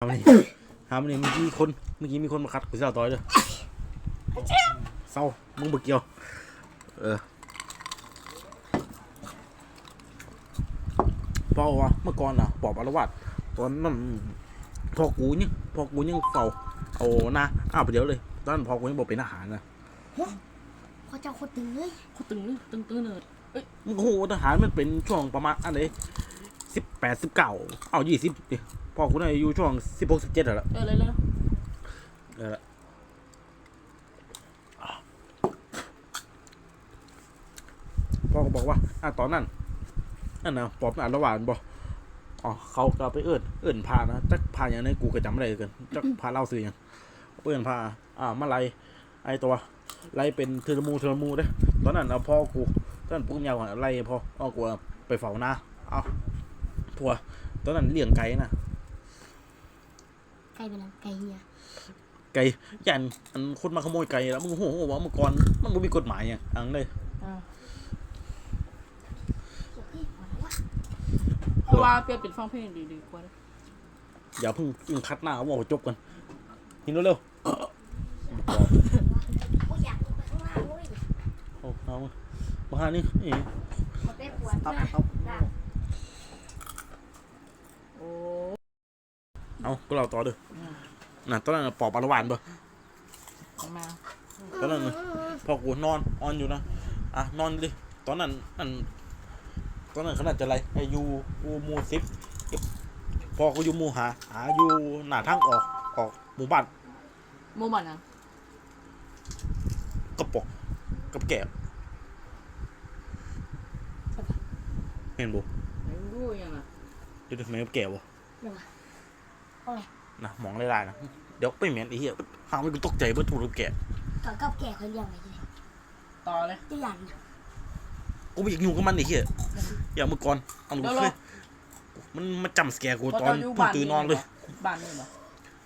หามันนี่หามันนี่เมื่อกี้คนเมื่อกี้มีคนมาคัดกูเศร้าต่อยเลยเศร้ามึงบ่เกี่ยว เออเพราะว่าเมื่อก่อนน่ะปอบอารวาสตอนนั้นพอกูยังพอกูยังเฝ้าเอาหน้าอ้าวไปเดี๋ยวเลยตอนนั้นพอกูยังบอกเป็นอาหารนะพอเจ้าคนตึงเลยเขาตึงเลยตึงตึงเนิร์ดมึงโหทหารมันเป็นช่วงประมาณอันไหน สิบแปดสิบเก้าเอายี่สิบดิพอกูน่ะอายู่ช่วงสิบหกสิบเจ็ดแล้วเออเลยเลยเออพ่อก็บอกว่าอะตอนนั้นนั่นนะปอบอ่านระหว่างบอกอ๋อเขาก็ไปเอิ้นเอิ้นพานะจักพาอย่างนี้กูก็จำไม่ได้เกินจักพาเล่าซื้อหยังเอิ้นพา อ่ามาไล่ไอตัวไล่เป็นเทอร์มูเทอร์มูเด้อตอนนั้นเอาพ่อกูตอนนั้นปุ๊บยาวกว่าไล่พ่อเอากูไปเฝ้าหน้าเอา พัวตอนนั้นเลี้ยงไก่นะไก่เป็นอะไรไก่เฮียไก่ยันอันคนมาขโมยไก่แล้วมึงโหว่าเมื่อก่อนมันก็มีกฎหมายอะอังเลยอ่าเฮ้ยมาแล้ววะเพราะว่าเปลี่ยนเป็นฟังเพลงดีดีกว่าอย่าเพิ่งเพิ่งคัดหน้าว่าจบกันหินเร็วโอ้ยอยากลงไปข้างล่างเว้ยๆเอาเอามามาหานี่นี่มาได้ปวดตับนะตับได้โเอาก็เราต่อเด้อน่ะตอนนั้นปอบอารวานบ่มาตอนนั้นน่ะพอกูนอนออนอยู่นะอะนอนดิตอนนั้นอันตอนนั้นขนาดจะไรไอายูกูหมูสิบพอกูอยู่หมูหาหาอยู่หน้าทางออกออกหมู่บ้านโมบันนะกระปอกกับแกะเห็นบ่ไม่รู้ยังอะเดี๋ยวแม่กับแกะบ่ นะมองไล่ๆนะเดี๋ยวไปเหม็นไอ้เหี้ยหาไม่กูตกใจเบิดถูกกับแกะกับกับแก่คอยเลี้ยงไงทีต่อเลยจะหยันกูไม่อยากยุ่งกับมันไอ้เหี้ยอย่าเมื่อก่อนเอาลูกแล้วเลเรายมันมาจำสแกร์กูตอนเพิ่งตื่นนอนเลยบ้านนี่เหรอ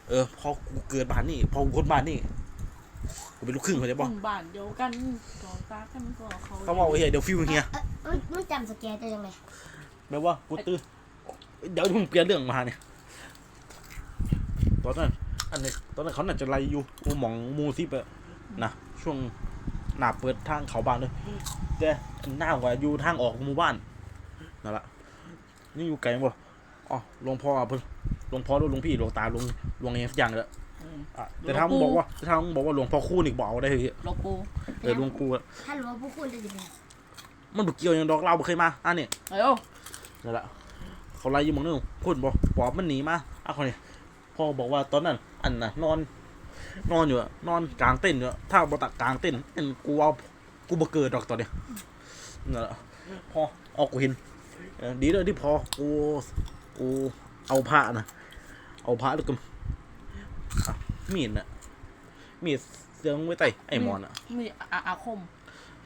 เออพอกูเกิดบ้านนี่พอกูคนบ้านนี่กูเป็นลูกครึ่งเขาใจป่ะบ้านเดียวกันต่อตากันก็เขาเขาบอกว่าเฮียเดี๋ยวฟิวเฮียเอ้ยมันจำสแกนได้ยังไงแบบว่ากูตื่นเดี๋ยวมึงเปลี่ยนเรื่องมาเนี่ย ตอนนั้นอันนี้ตอนนั้นเขาน่าจะไล่อยู่กูมองมูซิปอะนะช่วงหน้าเปิดทางเขาบ้านเลยแต่หน้าว่าอยู่ทางออกหมู่บ้านนั่นแหละนี่อยู่ไกลบ่อ๋อหลวงพ่อเพิ่นหลวงพ่อหรือหลวงพี่หลวงตาหลวงหลวงเองสักอย่างเลยอืมอะแต่ถ้ามึงบอกว่าแต่ถ้ามึงบอกว่าหลวงพ่อคู่นี่บอกเอาได้เฮ้ยโลปูเออหลวงปู่อะถ้ารู้ว่าผู้คุณจะยังไงมันบุกเกี่ยวอย่างดอกเราบ่เคยมาอันนี้เอ้ยนั่นแหละเขาไล่อยี่หมองนึงพูดบอกปอบมันหนีมาอะคนนี้ พ่อบอกว่าตอนนั้น อันน่ะ นอน นอนอยู่อะนอนกลางเต้นท์อยู่อะถ้าบ่ตักกลางเต้นท์อันกูเอากูบ่เกิดดอกตอนเนี้ยนั่นแหละพอเอากูเห็นเออดีเลยที่พอกูกูเอาผ้านะเอาผ้าแล้วก็อะมีดน่ะมีดเสียงไว้ใต้ไอ้หมอนอะมีอาอาคม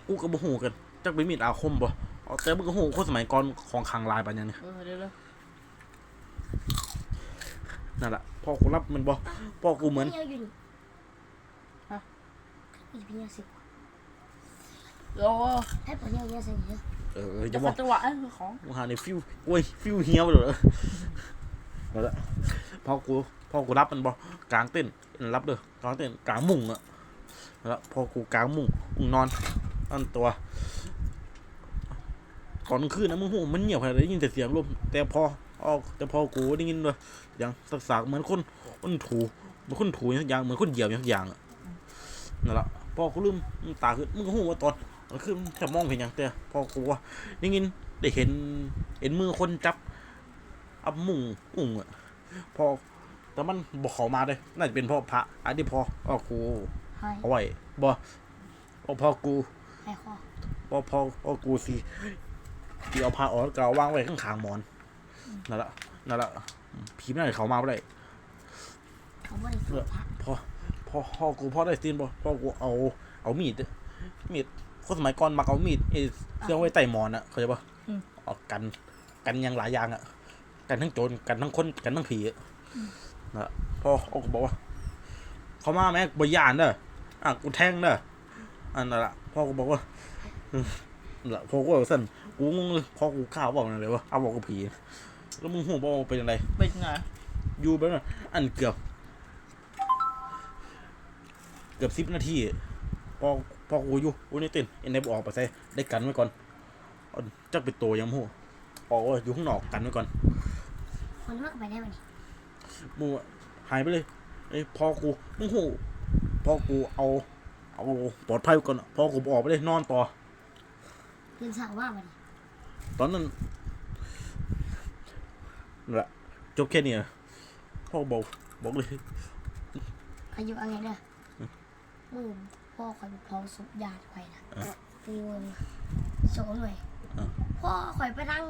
กูก็บ่ฮู้กันจักเป็นมีดอาคมบ่เอาแต่มึงก็ฮู้คนสมัยก่อนของขังลายปานนั้นเนี่ยเออเดี๋ยวเลย นั่นแหละพ่อกูรับมันบ่พ่อกูเหมือนเฮียอยู่นี่อีพี่เฮียสิโอ้ให้ผมเฮียเฮียสิเฮียเออจะจะขับ่ดจังหวะเอ้ยของกูหาในฟิวโอ้ยฟิวเหี่ยวไปเลยนั่นแหละพ่อกูพ่อกูรับมันบ่กลางเต้นท์รับเด้อกลางเต้นท์กลางมุ้งอะนั่นแหละพ่อกูกลางมุ้งมึงนอนนั่นตัวก่อนกลางคืนนะมึงหูมันเงียบขนาดได้ยินแต่เสียงลมแต่พอ ออกแต่พอกูได้ยินด้วยอย่างสักสากๆเหมือนคนคนถูเหมือนคนถูอย่างสักอย่างเหมือนคนเหยียบอย่างสักอย่างอะนั่นแหละพอกูลืมตาขึ้นมึงก็หูว่าตอนกลางคืนมึงจะมองเห็นอย่างแต่พอกูว่าได้ยินได้เห็น เห็นมือคนจับอับมุงอุ้งอะพอแต่มันบอกเขามาเลยน่าจะเป็นเพ่อพระอันที่พอเอากูให้เอาไว้บ่พอพอกูให้คอพอพอพอกูสิที่เอาผ้าออกแล้วก็เอาวางไว้ข้างขางๆหมอน นั่นแหละนั่นแหละผีไม่ได้เขามาไม่ได้เขาไม่ได้สูบพระพอพอพ่อกูพ่อได้ซีนบ่พ่อกูเอาเอามีดเด้อมีดคนสมัยก่อนมักเอามีดไอ้เครื่องไว้ใต้หมอนอะเข้าใจปะเอากัน กันอยังหลายอย่างอะกันทั้งโจรกันทั้งคนกันทั้งผีอะนั่นแหละพ่อเขาก็บอกว่า เขามาแม่บ่ยานเด้ออะกูแทงเด้ออันนั่นแหละพ่อกูบอกว่าอืมนั่นแหละพ่อกูบอกสั่นกูงงเลยพ่อกูข้าวบอกนั่นเลยว่าเอาบอกกับผี แล้วมึงหูบอกว่าเป็นยังไงเป็นไงอยู่แบบนั้นอันเกือบ เกือบสิบนาทีพอพอกูอยู่กูนี่เต้นเอ็นได้ออกไปใส่ได้กันไว้ก่อนเอาจักเป็นตัวยังมูออกว่าอยู่ข้างนอกกันไว้ก่อนคนมากไปได้วันนี้หมูหายไปเลยไอ้ยพอกูมึงหูพอกูเอาเอาปลอดภัยไว้ก่อนอะพอกูออกไปเลยนอนต่อเรียนสาวว่าวันนี้ตอนนั้นนั่นแห ละจบแค่นี้อะพ่อบอกบอกเลยอายุอะไรเด้อมือพ่อคอยไปเผาศพญาติคอยนะตีเวิงโชว์หน่อยพ่อคอยไปนั่ง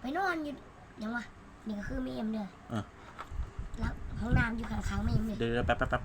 ไปนอนอยู่ยังวะนี่ก็คือไม่เอ็มเด้ออะแล้วห้องน้ำอยู่ข้างๆไม่เอ็มเด้อเดี๋ยวๆแป๊บแป๊บแป๊บ